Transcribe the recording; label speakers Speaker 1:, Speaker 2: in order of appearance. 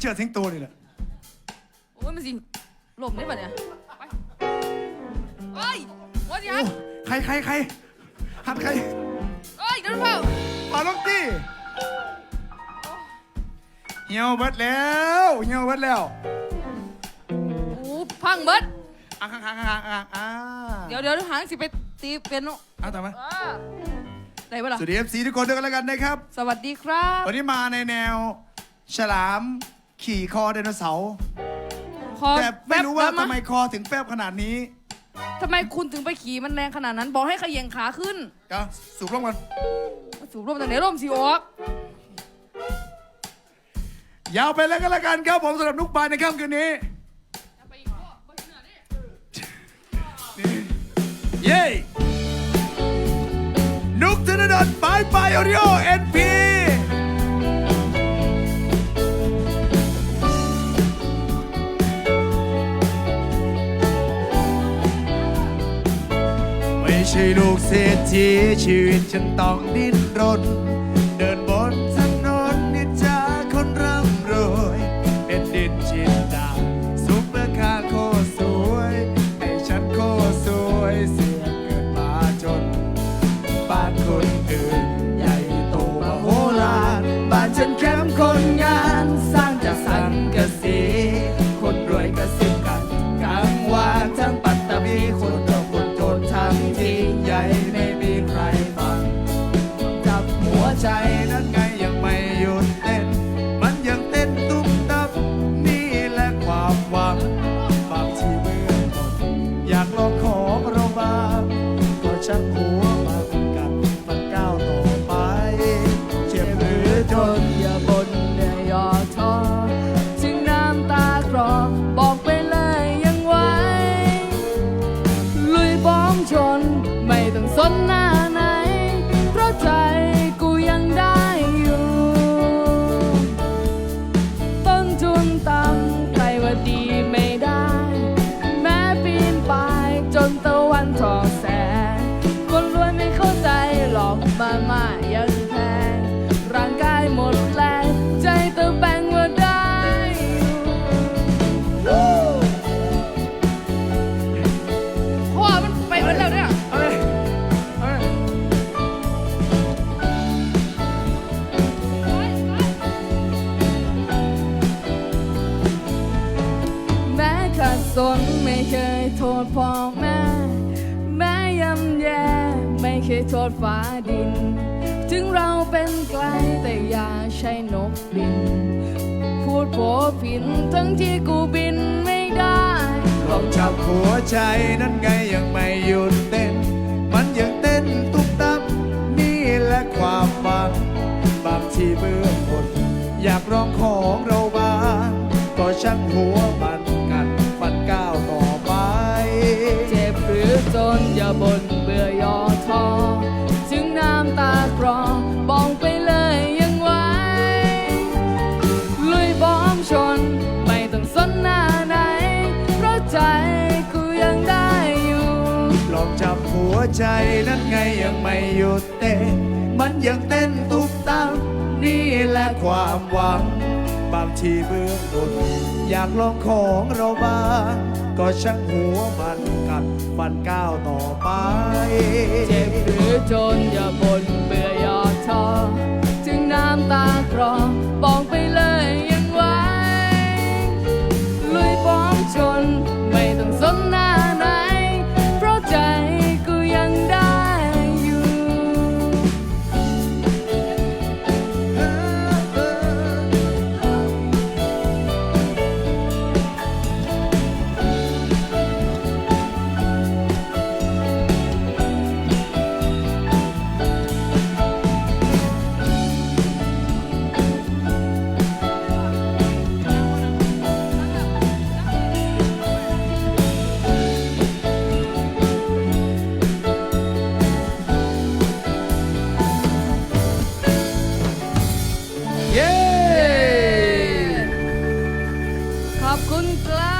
Speaker 1: เชิดสิงโตนี่แหละ
Speaker 2: โอ้ยมันสิหลบได้ปะเนี่ยไปเอ้ยวันนี้
Speaker 1: โอ้ใครใครใครหัดใคร
Speaker 2: เอ้ยเดี๋ยวเปล่า
Speaker 1: ปาล็อกตี้เหี่ยวเบิดแล้วเหี่ยวเบิดแล้ว
Speaker 2: โอ้พังเบิด
Speaker 1: อะข้างข้างข้างข้างอ่า
Speaker 2: เดี๋ยวเดี๋ยวหางสิไปตีเป็นโน
Speaker 1: อะต่อมา
Speaker 2: อ่าได้ปะล่ะ
Speaker 1: สวัสดีเอฟซีทุกคนด้วยกันแล้วกันนะครับ
Speaker 2: สวัสดีครับ
Speaker 1: วันนี้มาในแนวฉลาม ขี่คอไดโนเสาร์
Speaker 2: ขอ
Speaker 1: แต่ไม่รู้ว่า
Speaker 2: แป๊บ
Speaker 1: ทำไมคอถึงแฟบขนาดนี้
Speaker 2: ทำไมคุณถึงไปขี่มันแรงขนาดนั้น บอกให้เขย่งขาขึ้น
Speaker 1: เดี๋ยวสูบลงกัน
Speaker 2: สูบลมจากไหนลมสิออก
Speaker 1: ยาวไปแล้วกันแล้วกันครับผมสำหรับนุกปายในค่ำคืนนี้เย้นุกธนดลปายปายโอริโอเอ็นพี ใช่ลูกเศรษฐีชีวิตฉันต้องดิ้นรน เดินบนถนน ชักหัวมากันมันก้าวต่อไป เจ็บหรือจน
Speaker 2: อย่าบ่นอย่ายอท้อถึงน้ำตากรอบอกไปเลยยังไหวลุยบ้องชนไม่ต้องสนหน้าไหน เพราะใจกูยังได้อยู่ ต้นทุนต่ำ สนไม่เคยโทษพ่อแม่แม้ยำแย่ไม่เคยโทษฟ้าดิน ถึงเราเป็นไกลแต่อย่าใช่นกบิน พูดโผผินทั้งที่กูบินไม่ได้
Speaker 1: ลองจับหัวใจนั้นไงยังไม่หยุดเต้น มันยังเต้นตุ๊บตับนี่แหละความหวังบางทีเบื่อหมดอยากลองขอ หัว
Speaker 2: ใจ
Speaker 1: นั้นไงยังไม่หยุดเต้นมันยังเต้นตุกตังนี่แหละความหวัง บางทีเบื้องบนอยากลองของเราบ้างก็ช่างหัวมันกัดฟันก้าวต่อไป
Speaker 2: เจ็บหรือจนอย่าบ่น นกลา